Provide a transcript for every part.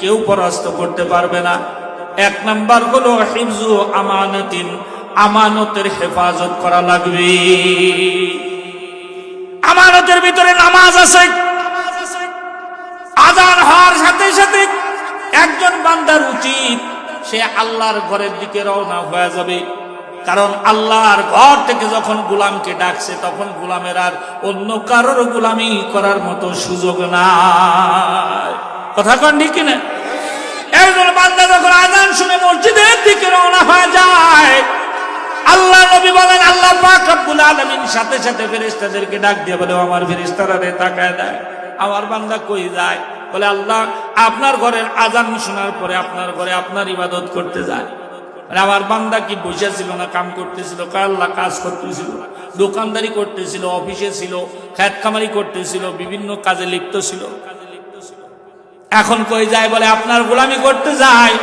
কেউ পরাস্ত করতে পারবে না। এক নাম্বার হলো হিফজু আমানতিন, আমানতের হেফাজত করা লাগবে। আমানতের ভিতরে নামাজ আছে। আজান হওয়ার সাথে সাথে একজন বান্দার উচিত, সে আল্লাহর ঘরের দিকে রওনা হয়ে যাবে। কারণ আল্লাহর ঘর থেকে যখন গুলামকে ডাকছে, তখন গুলামের আর অন্য কারোর গোলামি করার মতো সুযোগ নাই। কথা কন ঠিক কিনা? একজন বান্দা যখন আজান শুনে মসজিদের দিকে রওনা হয়ে যায়, আল্লাহ নবী বলেন, আল্লাহ পাক রব্বুল আলামিন সাথে সাথে ফেরেশতাদেরকে ডাক দিয়ে বলে, আমার ফেরেশতারা রে তাকায় দেয় আমার বান্দা কই যায়? বলে, আল্লাহ, আপনার ঘরের আজান শোনার পরে আপনার ঘরে আপনার ইবাদত করতে যায়। আমার বান্দা কি বসে ছিল না, কাম করতেছিল আল্লাহ কাজ করতেছিল? দোকানদারি করতেছিল, অফিসে ছিল খ্যাত খামারি করতেছিল, বিভিন্ন কাজে লিপ্ত ছিল। এখন কই যায় বলে, আপনার গোলামি করতে যায়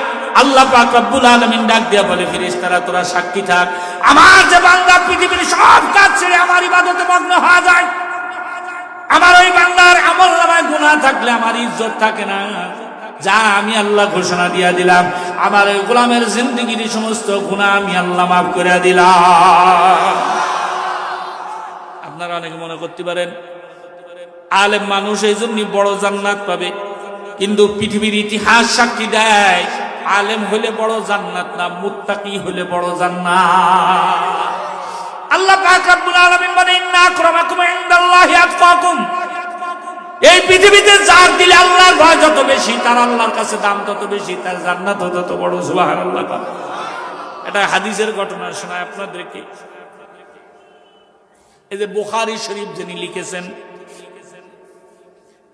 আল্লাহ পাক রব্বুল আলামিন ডাক দিয়া বলে, ফেরেশতারা, তোরা সাক্ষী থাক। আমার যে বান্দা পৃথিবীর সব কাজ ছেড়ে আমার ইবাদতে মগ্ন হওয়া যায়। আমার ওই বান্দার আমল নামায় গুনাহ থাকলে আমার ইজ্জত থাকে না। যা আমি আল্লাহ ঘোষণা দিয়া দিলাম, আমার ওই গোলামের জিন্দগির সমস্ত গুনাহ আমি আল্লাহ মাফ করে দিলাম। আপনারা অনেকে মনে করতে পারেন, আলেম মানুষ এই জন্য বড় জান্নাত পাবে। কিন্তু পৃথিবীর ইতিহাস সাক্ষী দেয়, আলেম হলে বড় জান্নাত না মুত্তাকি হলে বড় জান্নাত। আল্লাহ এই পৃথিবীতে যার দিলে আল্লাহর ভয় যত বেশি, তার আল্লাহর কাছে দাম তত বেশি, তার জান্নাত তত বড়, সুবহানাল্লাহ এটা হাদিসের ঘটনা, শোনায় আপনাদেরকে। এই যে বুখারী শরীফ যিনি লিখেছেন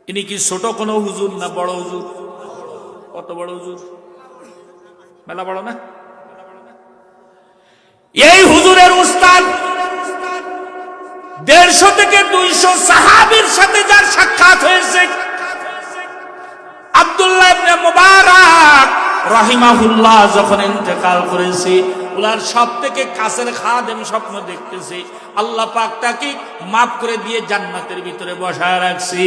ইনি কি ছোট কোনো হুজুর না বড় হুজুর? কত বড় হুজুর? মেলা বড় না? এই হুজুরের উস্তাদ দেড়শো থেকে দুইশো সাহাবির সাথে যার সাক্ষাৎ হয়েছে আব্দুল্লাহ মুবারক রহিমাহুল্লাহ যখন ইন্তেকাল করেছে ওনার সব থেকে কাছের খাদেম স্বপ্ন দেখতেছে। আল্লাহ পাক তাকে মাফ করে দিয়ে জান্নাতের ভিতরে বসায় রাখছি।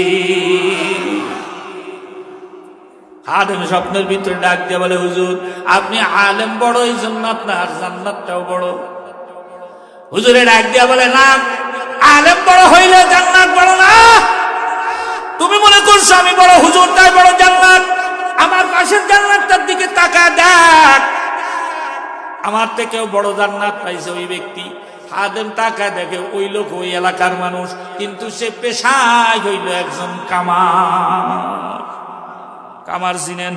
স্বপ্নের ভিতরে ডাক দিয়ে বলে, হুজুর, আপনি আলেম বড় এই জন্য আপনার জান্নাতটাও বড়। হুজুরে ডাক দিয়ে বলে, না, আলেম বড় হইলে জান্নাত বড় না। তুমি মনে করছ আমি বড় হুজুর, তাই বড় জান্নাত। আমার পাশের জান্নাতটার দিকে তাকা দেখ। আমার থেকেও বড় জান্নাত পাইছে ওই ব্যক্তি। খাদেম তাকা দেখে ওই লোক ওই এলাকার মানুষ, কিন্তু সে পেশায় হইল একজন কামার। কামার চিনেন?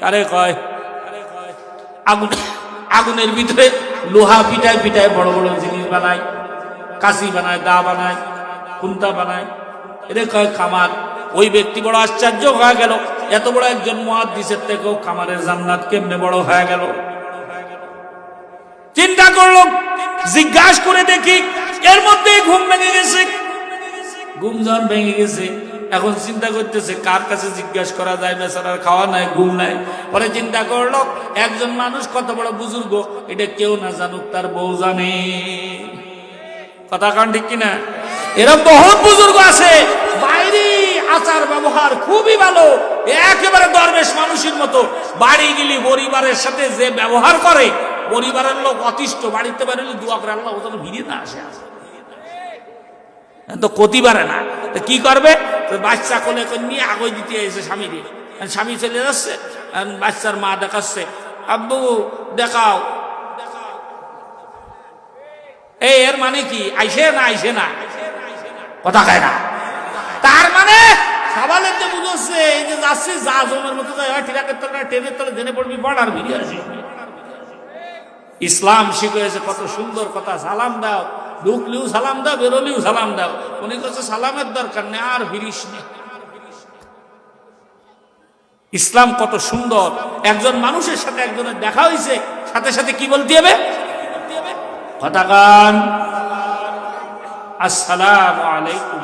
কারে কয়? আগুন আগুনের ভিতরে লোহা পিটায় পিটায় বড় বড় জিনিস বানায়, কাশি বানায়, দা বানায় কুন্তা বানায়। এটা কয় কামার? ওই ব্যক্তি বড় আশ্চর্য হয়ে গেল। এত বড় একজন মহাদিসের থেকেও কামারের জান্নাত কেমনে বড় হয়ে গেল? চিন্তা করল, জিজ্ঞাসা করে দেখি এর মধ্যেই ঘুম ভেঙে গেছে। ঘুম যখন ভেঙে গেছে, এখন চিন্তা করতেছে, কার কাছে জিজ্ঞাসা করা যায়, বেচারার খাওয়া নাই, ঘুম নাই। পরে চিন্তা করল, একজন মানুষ কত বড় বুজুর্গ, এটা কেউ না জানুক, তার বউ জানে। কথা কান ঠিক কিনা? এরকম বহুত বুজুর্গ আছে, বাইরে আচার ব্যবহার খুবই ভালো, একেবারে দরবেশ মানুষের মতো। বাড়ি গেলি পরিবারের সাথে যে ব্যবহার করে পরিবারের লোক অতিষ্ঠ, বাড়িতে বাড়িলে দোয়া করে আল্লাহ ওদের ভিড়ে না আসে আসে তো ক্ষতি পারে না। তো কি করবে? বাচ্চা কোলে করে নিয়ে আগই দিতে এসে স্বামী আর স্বামী চলে যাচ্ছে বাচ্চার মা দেখাচ্ছে, আব্বু, দেখাও। এই, এর মানে কি? আইসে না আইসে না? কথা খায় না। তার মানে সবালের যে বুঝছে এই যে যাচ্ছে, যা জমের মতো যায় ঠিকাকের তলে ট্রেনের তলে জেনে পড়বি, বর্ডার ভিড়ে আসিস ইসলাম শিখেছে, কত সুন্দর কথা, সালাম দাও। ঢুকলেও সালাম দাও, বেরোলেও সালাম দাও। উনি কাছে সালামের দরকার নেই, আর ভিড়িস নেই ইসলাম কত সুন্দর। একজন মানুষের সাথে একজনের দেখা হয়েছে, সাথে সাথে কি বলতে হবে? আসসালাম আলাইকুম।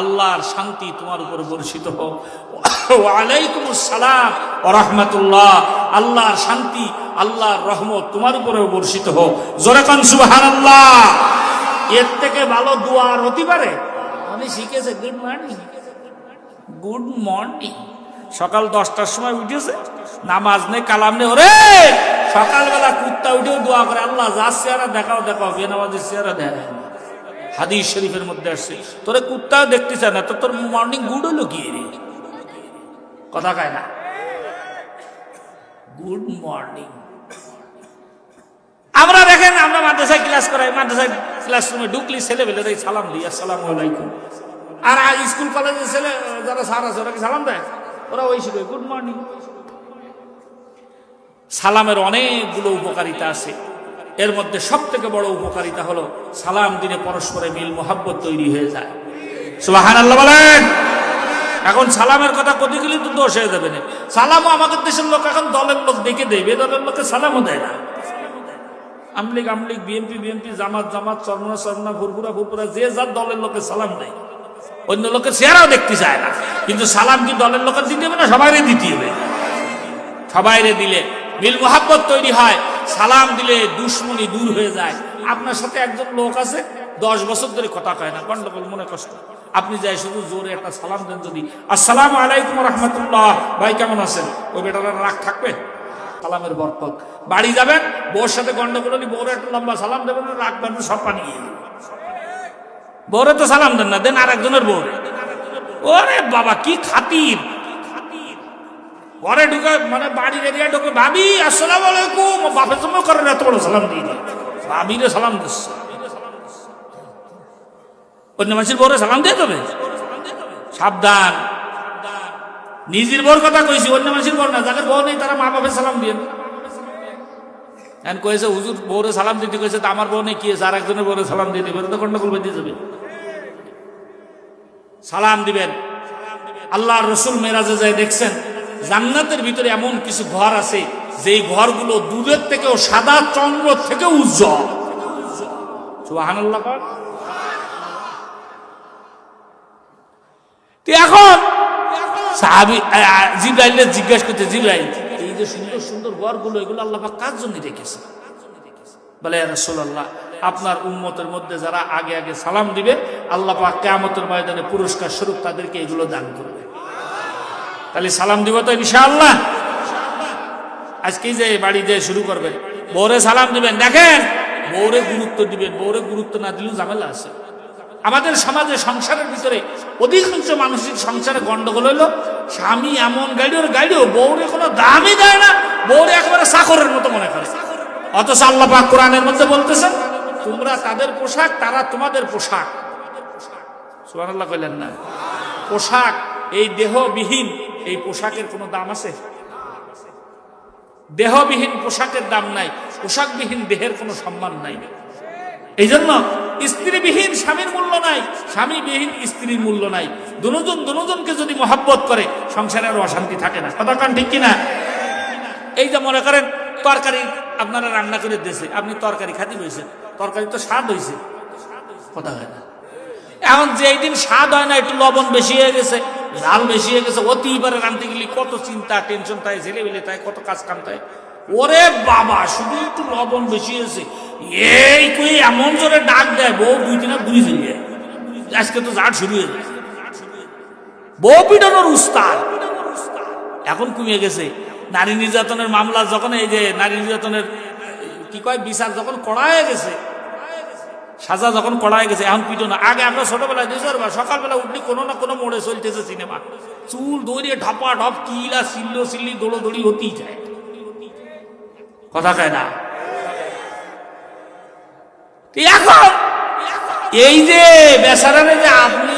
আল্লাহর শান্তি তোমার উপর বর্ষিত হোক। ওয়ালাইকুম আসসালাম রহমতুল্লাহ। আল্লাহর শান্তি আল্লাহর রহমত তোমার উপরেও বর্ষিত হোক। জোরাকান সুবাহান আল্লাহ এর থেকে ভালো দোয়া আর হতে পারে? আমি শিখেছে গুড মর্নিং গুড মর্নিং সকাল দশটার সময় উঠেছে, নামাজ নেই, কালাম নেই, ওরে! সকালবেলা কুত্তা উঠেও দোয়া করে, আল্লাহ যা চেহারা দেখাও দেখাও, বেনামাজির চেহারা দেখায় হাদিস শরীফের মধ্যে আসছে, তোরে কুত্তাও দেখতে চায় না, তো তোর মর্নিং গুড হলো কি রে? কথা কায় না। গুড মর্নিং দেখেন আমরা মাদ্রাসায় ক্লাস করাই, মাদ্রাসায় ক্লাসরুমে ঢুকলি ছেলে বেলে দেয় সালাম দিই, আসসালামু আলাইকুম। আর স্কুল কলেজের ছেলে, যারা স্যার আছে, ওরা কি সালাম দেয়? ওরা ওই শিখে গুড মর্নিং সালামের অনেকগুলো উপকারিতা আছে। এর মধ্যে সব থেকে বড় উপকারিতা হলো, সালাম দিনে পরস্পরে মিল, মোহাব্বত তৈরি হয়ে যায়। সুবাহান আল্লাহ বলেন। এখন সালামের কথা কত গেলে তো দোষ হয়ে যাবে না। সালামও আমাদের দেশের লোক এখন দলের লোক দেখে দেবে, দলের লোকে সালামও দেয় না। আমলিগ আমলিগ, বিএনপি বিএনপি, জামাত জামাত, চরমনা চরমনা ফুরফুরা ফুরফুরা যে যার দলের লোকে সালাম দেয় অন্য লোকের চেহারাও দেখতে চায় না। কিন্তু সালাম কি দলের লোকের দিতে হবে না সবাইরে দিতে হবে? সবাইরে দিলে মিল মোহাব্বত তৈরি হয়, সালাম দিলে দুশ্মনী দূর হয়ে যায়। আপনার সাথে একজন লোক আছে, দশ বছর ধরে কথা কয় না, গন্ডগোল, মনে কষ্ট। আপনি যাই শুধু জোরে একটা সালাম দেন যদি। আসসালাম আলাইকুম রহমতুল্লাহ। ভাই, কেমন আছেন? ওই বেটার রাগ থাকবে? সালামের বরকত। বাড়ি যাবেন, বউর সাথে গন্ডগোল বউর একটা লম্বা সালাম দেবেন রাখবেন সব পানিয়ে বউরে তো সালাম দেন না, দেন আর একজনের বউরে ওরে বাবা, কি খাতির। ঘরে ঢুকে মানে বাড়ির এরিয়া ঢুকে, ভাবি, আসসালাম আলাইকুম। বাপের জন্য করেন এত বড় সালাম দিয়ে দিই ভাবিরে সালাম দিচ্ছে। অন্য মানুষের বউরে সালাম দিয়ে দেবে? সাবধান। নিজের বউর কথা কইছি, অন্য মানুষের বউ না, যাদের বউ নেই, তারা মা বাপের সালাম দিয়ে এখন কয়েছে হুজুর, বউরে সালাম দিতে কয়েছে আমার বউ নেই, কি আর একজনের বউরে সালাম তো গন্ডগোল বেঁধে যাবে। সালাম দিবেন। আল্লাহ রসুল মেরাজে যায় দেখছেন, জান্নাতের ভিতরে এমন কিছু ঘর আছে, যেই ঘরগুলো দুধের থেকেও সাদা, চন্দ্র থেকে উজ্জ্বল। এখন সাহাবি জিব্রাইলে জিজ্ঞাসা করতে জিব্রাইল, এই যে সুন্দর সুন্দর ঘরগুলো, এগুলো আল্লাহ কার জন্য রেখেছে? বলে রসুল্লাহ আপনার উম্মতের মধ্যে যারা আগে আগে সালাম দিবে, আল্লাহ পাক কেয়ামতের ময়দানে পুরস্কার স্বরূপ তাদেরকে এগুলো দান করবে। তাহলে সালাম দিব তো ইনশাআল্লাহ। আজকেই যে বাড়ি দিয়ে শুরু করবেন বৌরে সালাম দিবেন, দেখেন বৌরে গুরুত্ব দিবেন বৌরে গুরুত্ব না দিলেও ঝামেলা আছে। আমাদের সমাজে সংসারের ভিতরে অধিকাংশ মানুষের সংসারে গন্ডগোল হলো স্বামী এমন গাড়িও গাড়িও বউরে কোনো দামই দেয় না, বউরে একেবারে চাকরের মতো মনে করে। অথচ আল্লাহ পাক কোরআনের মধ্যে বলতেছেন, তোমরা তাদের পোশাক, তারা তোমাদের পোশাক। সুবহানাল্লাহ কইলেন না। পোশাক, এই দেহবিহীন, এই পোশাকের কোনো দাম আছে? দেহবিহীন পোশাকের দাম নাই, পোশাকবিহীন দেহের কোনো সম্মান নাই। এই জন্য স্ত্রীবিহীন স্বামীর মূল্য নাই, স্বামীবিহীন স্ত্রীর মূল্য নাই। দুজন দুজনকে যদি মহাব্বত করে, সংসারে আর অশান্তি থাকে না। কথা কান ঠিক কিনা? এই যে মনে করেন, তরকারি আপনারা রান্না করে দিয়েছে, আপনি তরকারি খাতি হয়েছে, তরকারি তো স্বাদ হয়েছে। কথা হয় না। এখন যে দিন স্বাদ হয় না, একটু লবণ বেশি হয়ে গেছে ঝাল বেশি হয়ে গেছে অতিবারে রানতে গেলে কত চিন্তা টেনশন তাই ছেলে তাই কত কাজ কাম তাই ওরে বাবা, শুধু একটু লবণ বেশি হয়েছে। এই কই এমন জোরে ডাক দেয়, বউ দুই দিন দুই দিন আজকে তো জাট শুরু হয়ে বউ পিটানোর উস্তাদ। এখন কমিয়ে গেছে। নারী নির্যাতনের মামলা যখন এই যে নারী নির্যাতনের, কি কয়, বিচার যখন করা হয়ে গেছে, সাজা যখন করা হয়ে গেছে, এখন পিটো না। আগে আমরা ছোটবেলায় দিয়েছি সকালবেলা উঠলি কোনো না কোনো মোড়ে চলতেছে সিনেমা। চুল দৌড়িয়ে ঢপা ঢপ, কিলা, সিল্লো, সিল্লি দৌড়ো দৌড়ি হতেই যায়। কথা কয় না? এখন এই যে বেচারারে যে আপনি